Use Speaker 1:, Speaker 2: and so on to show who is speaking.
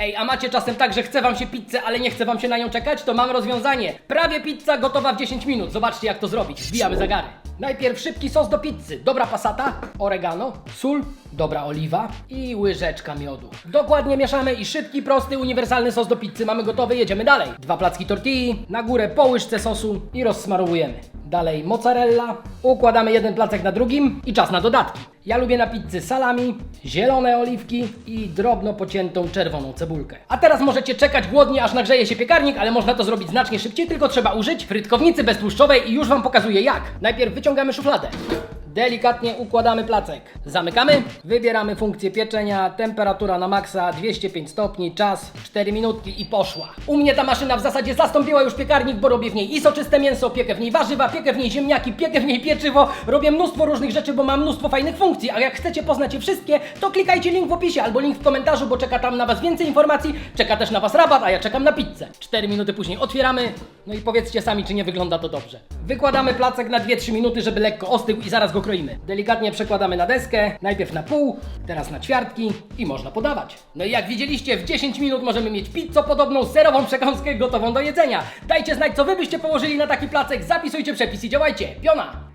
Speaker 1: Ej, a macie czasem tak, że chce wam się pizzę, ale nie chce wam się na nią czekać? To mam rozwiązanie. Prawie pizza gotowa w 10 minut. Zobaczcie jak to zrobić. Wbijamy zagary. Najpierw szybki sos do pizzy. Dobra pasata, oregano, sól, dobra oliwa i łyżeczka miodu. Dokładnie mieszamy i szybki, prosty, uniwersalny sos do pizzy mamy gotowy. Jedziemy dalej. Dwa placki tortilli, na górę po łyżce sosu i rozsmarowujemy. Dalej mozzarella, układamy jeden placek na drugim i czas na dodatki. Ja lubię na pizzy salami, zielone oliwki i drobno pociętą czerwoną cebulkę. A teraz możecie czekać głodnie aż nagrzeje się piekarnik, ale można to zrobić znacznie szybciej, tylko trzeba użyć frytkownicy beztłuszczowej i już Wam pokazuję jak. Najpierw wyciągamy szufladę. Delikatnie układamy placek. Zamykamy, wybieramy funkcję pieczenia, temperatura na maksa 205 stopni, czas 4 minutki i poszła. U mnie ta maszyna w zasadzie zastąpiła już piekarnik, bo robię w niej i soczyste mięso, piekę w niej warzywa, piekę w niej ziemniaki, piekę w niej pieczywo, robię mnóstwo różnych rzeczy, bo mam mnóstwo fajnych funkcji, a jak chcecie poznać je wszystkie, to klikajcie link w opisie albo link w komentarzu, bo czeka tam na Was więcej informacji, czeka też na Was rabat, a ja czekam na pizzę. 4 minuty później otwieramy, no i powiedzcie sami, czy nie wygląda to dobrze. Wykładamy placek na 2-3 minuty, żeby lekko ostygł i zaraz go kroimy. Delikatnie przekładamy na deskę, najpierw na pół, teraz na ćwiartki i można podawać. No i jak widzieliście, w 10 minut możemy mieć pizzę podobną, serową przekąskę gotową do jedzenia. Dajcie znać, co wy byście położyli na taki placek, zapisujcie przepis i działajcie. Piona!